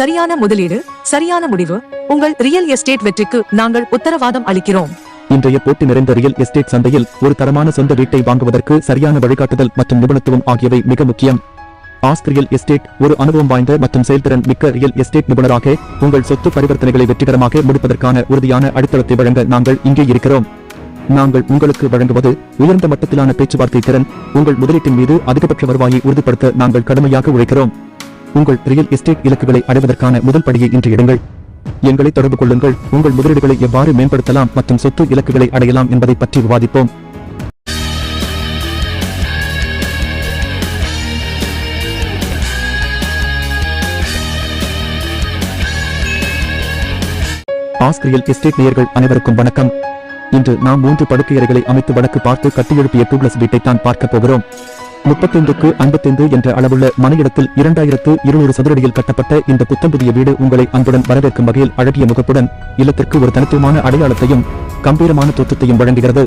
சரியான முதலீடு சரியான முடிவு உங்கள் ரியல் எஸ்டேட் வெற்றிக்கு நாங்கள் உத்தரவாதம் அளிக்கிறோம். இன்றைய போட்டி நிறைந்த ரியல் எஸ்டேட் சந்தையில் ஒரு தரமான சொந்த வீட்டை வாங்குவதற்கு சரியான வழிகாட்டுதல் மற்றும் நிபுணத்துவம் ஆகியவை மிக முக்கியம். ஆஸ்க் ரியல் எஸ்டேட் ஒரு அனுபவம் வாய்ந்த மற்றும் செயல்திறன் மிக்க ரியல் எஸ்டேட் நிபுணராக உங்கள் சொத்து பரிவர்த்தனைகளை வெற்றிகரமாக முடிப்பதற்கான உறுதியான அடித்தளத்தை வழங்க நாங்கள் இங்கே இருக்கிறோம். நாங்கள் உங்களுக்கு வழங்குவது உயர்ந்த மட்டத்திலான பேச்சுவார்த்தை திறன் உங்கள் முதலீட்டின் மீது அதிகபட்ச வருவாயை உறுதிப்படுத்த நாங்கள் கடுமையாக உழைக்கிறோம். உங்கள் ரியல் எஸ்டேட் இலக்குகளை அடைவதற்கான முதல் படியை இன்று எடுங்கள். எங்களை தொடர்பு கொள்ளுங்கள். உங்கள் முதலீடுகளை எவ்வாறு மேம்படுத்தலாம் மற்றும் சொத்து இலக்குகளை அடையலாம் என்பதை பற்றி விவாதிப்போம். ஆஸ்கிரியல் எஸ்டேட் நேயர்கள் அனைவருக்கும் வணக்கம். இன்று நாம் மூன்று படுக்கையறைகளை அமைத்து வடக்கு பார்த்து கட்டியெழுப்பிய டூப்ளஸ் வீட்டை தான் பார்க்க போகிறோம். முப்பத்தைந்துக்கு ஐம்பத்தைந்து என்ற அளவுள்ள மன இடத்தில் இரண்டாயிரத்து இருநூறு சதுரடியில் கட்டப்பட்ட இந்த புத்தம்புதிய வீடு உங்களை அன்புடன் வரவேற்கும் வகையில் அழகிய முகப்புடன் இல்லத்திற்கு ஒரு தனித்துவமான அடையாளத்தையும் கம்பீரமான தோற்றத்தையும் வழங்குகிறது.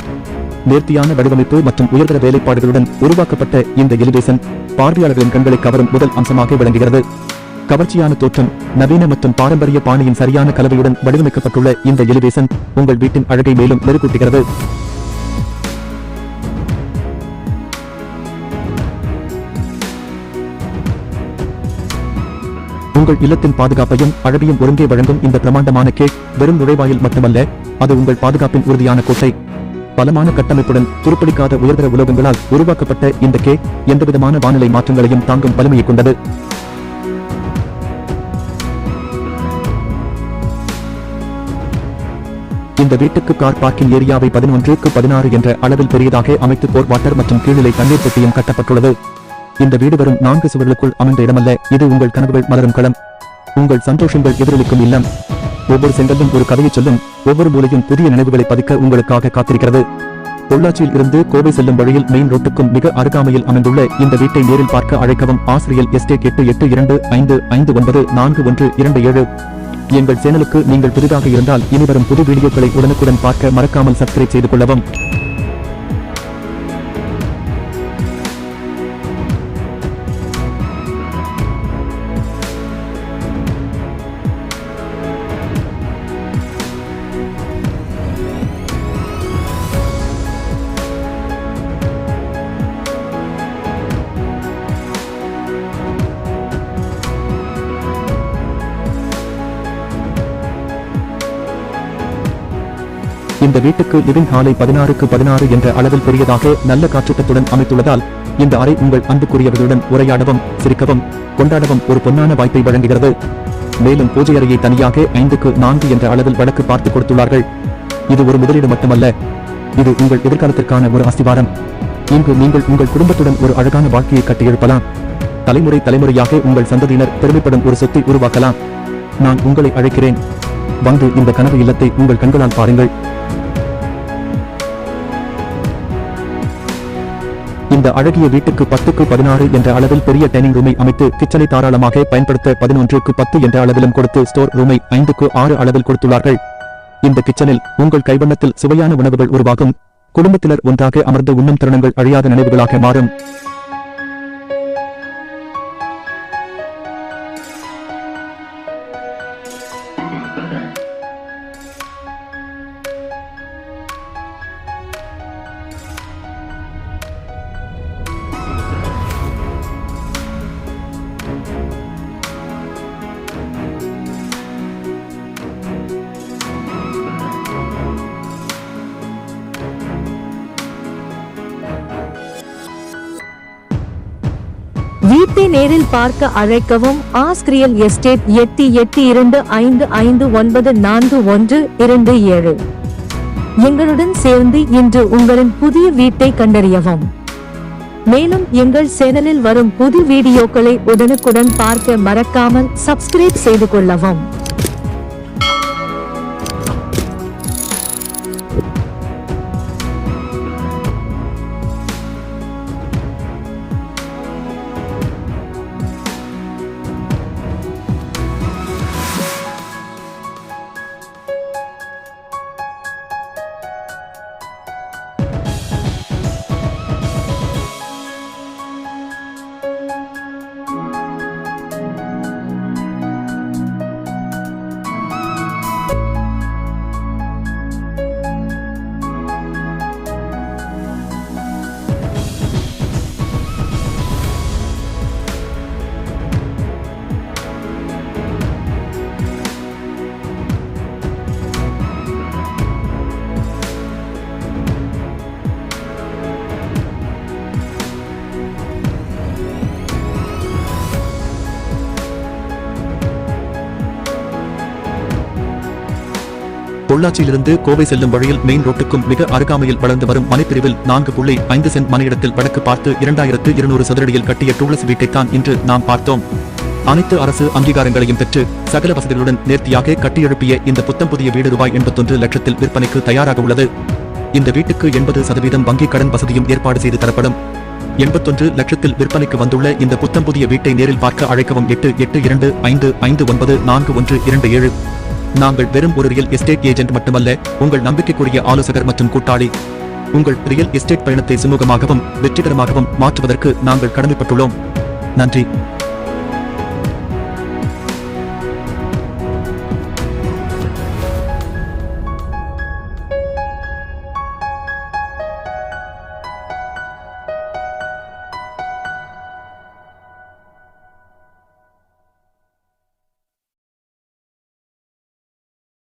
நேர்த்தியான வடிவமைப்பு மற்றும் உயர்தர வேலைப்பாடுகளுடன் உருவாக்கப்பட்ட இந்த எலிவேஷன் பார்வையாளர்களின் கண்களை கவரும் முதல் அம்சமாக விளங்குகிறது. கவர்ச்சியான தோற்றம் நவீன மற்றும் பாரம்பரிய பாணியின் சரியான கலவையுடன் வடிவமைக்கப்பட்டுள்ள இந்த எலிவேஷன் உங்கள் வீட்டின் அழகை மேலும் மெருகூட்டுகிறது. உங்கள் இல்லத்தின் பாதுகாப்பையும் அழகையும் ஒருங்கே வழங்கும் இந்த பிரமாண்டமான கேக் வெறும் நுழைவாயில் மட்டுமல்ல அது உங்கள் பாதுகாப்பின் உறுதியான கோட்டை. பலமான கட்டமைப்புடன் துருப்பிடிக்காத உயர்தர உலோகங்களால் உருவாக்கப்பட்ட இந்த கேக் எந்தவிதமான வானிலை மாற்றங்களையும் தாங்கும் வலிமையை கொண்டது. இந்த வீட்டுக்கு கார் பார்க்கிங் ஏரியாவை பதினொன்றுக்கு பதினாறு என்ற அளவில் பெரியதாக அமைத்து போர் வாட்டர் மற்றும் கீழ்நிலை தண்ணீர் தொட்டியும் கட்டப்பட்டுள்ளது. இந்த வீடு வரும் நான்கு சுவர்களுக்குள் அமைந்த இடமல்ல. இது உங்கள் கனவுகள் மலரும் களம். உங்கள் சந்தோஷங்கள் எதிரொலிக்கும் இல்லம். ஒவ்வொரு செங்கலும் ஒரு கதையை சொல்லும் ஒவ்வொரு மூலையும் புதிய நினைவுகளை பதிக்க உங்களுக்காக காத்திருக்கிறது. பொள்ளாச்சியில் இருந்து கோவை செல்லும் வழியில் மெயின் ரோட்டுக்கும் மிக அருகாமையில் அமைந்துள்ள இந்த வீட்டை நேரில் பார்க்க அழைக்கவும் ஆசிரியர் எஸ்டேட் எட்டு எட்டு இரண்டு ஐந்து ஐந்து ஒன்பது நான்கு ஒன்று இரண்டு ஏழு. எங்கள் சேனலுக்கு நீங்கள் புதிதாக இருந்தால் இனிவரும் புது வீடியோக்களை உடனுக்குடன் பார்க்க மறக்காமல் சப்ஸ்கிரைப் செய்து கொள்ளவும். இந்த வீட்டுக்கு லிவிங் ஹாலை பதினாறுக்கு பதினாறு என்ற அளவில் பெரியதாக நல்ல காற்றோட்டத்துடன் அமைத்துள்ளதால் இந்த அறை உங்கள் அன்புக்குரியவர்களுடன் உரையாடவும் சிரிக்கவும் கொண்டாடவும் ஒரு பொன்னான வாய்ப்பை வழங்குகிறது. மேலும் பூஜை அறையை தனியாக ஐந்துக்கு நான்கு என்ற அளவில் வடக்கு பார்த்து கொடுத்துள்ளார்கள். இது ஒரு முதலீடு மட்டுமல்ல இது உங்கள் எதிர்காலத்திற்கான ஒரு அஸ்திவாரம். இங்கு நீங்கள் உங்கள் குடும்பத்துடன் ஒரு அழகான வாழ்க்கையை கட்டியெழுப்பலாம். தலைமுறை தலைமுறையாக உங்கள் சந்ததியினர் பெருமைப்படும் ஒரு சொத்தை உருவாக்கலாம். நான் உங்களை அழைக்கிறேன். வந்து இந்த கனவு இல்லத்தை உங்கள் கண்களால் பாருங்கள். இந்த அழகிய வீட்டுக்கு பத்துக்கு பதினாறு என்ற அளவில் பெரிய டைனிங் ரூமை அமைத்து கிச்சனை தாராளமாக பயன்படுத்த பதினொன்றுக்கு பத்து என்ற அளவிலும் கொடுத்து ஸ்டோர் ரூமை ஐந்துக்கு ஆறு அளவில் கொடுத்துள்ளார்கள். இந்த கிச்சனில் உங்கள் கைவண்ணத்தில் சுவையான உணவுகள் உருவாகும். குடும்பத்தினர் ஒன்றாக அமர்ந்து உண்ணும் தருணங்கள் அழியாத நினைவுகளாக மாறும். வீட்டை நேரில் பார்க்க அழைக்கவும். ஆஸ்கிரியல் எஸ்டேட் எட்டு எட்டு இரண்டு ஐந்து ஐந்து ஒன்பது நான்கு ஒன்று இரண்டு ஏழு. எங்களுடன் சேர்ந்து இன்று உங்களின் புதிய வீட்டை கண்டறியவும். மேலும் எங்கள் சேனலில் வரும் புது வீடியோக்களை உடனுக்குடன் பார்க்க மறக்காமல் சப்ஸ்கிரைப் செய்து கொள்ளவும். பொள்ளாச்சியிலிருந்து கோவை செல்லும் வழியில் மெயின் ரோட்டுக்கும் மிக அருகாமையில் வளர்ந்து வரும் மனைப்பிரிவில் நான்கு புள்ளி ஐந்து சென்ட் மனையிடத்தில் வடக்கு பார்த்து இரண்டாயிரத்து இருநூறு சதுரடியில் கட்டிய டூலஸ் வீட்டைத்தான் இன்று நாம் பார்த்தோம். அனைத்து அரசு அங்கீகாரங்களையும் பெற்று சகல வசதிகளுடன் நேர்த்தியாக கட்டியெழுப்பிய இந்த புத்தம் புதிய வீடு ரூபாய் எண்பத்தொன்று லட்சத்தில் விற்பனைக்கு தயாராக உள்ளது. இந்த வீட்டுக்கு எண்பது சதவீதம் வங்கி கடன் வசதியும் ஏற்பாடு செய்து தரப்படும். எண்பத்தொன்று லட்சத்தில் விற்பனைக்கு வந்துள்ள இந்த புத்தம் புதிய வீட்டை நேரில் பார்க்க அழைக்கவும் எட்டு எட்டு இரண்டு ஐந்து ஐந்து ஒன்பது நான்கு ஒன்று இரண்டு ஏழு. நாங்கள் வெறும் ஒரு ரியல் எஸ்டேட் ஏஜென்ட் மட்டுமல்ல உங்கள் நம்பிக்கைக்குரிய ஆலோசகர் மற்றும் கூட்டாளி. உங்கள் ரியல் எஸ்டேட் பயணத்தை சுமூகமாகவும் வெற்றிகரமாகவும் மாற்றுவதற்கு நாங்கள் கடமைப்பட்டுள்ளோம். நன்றி.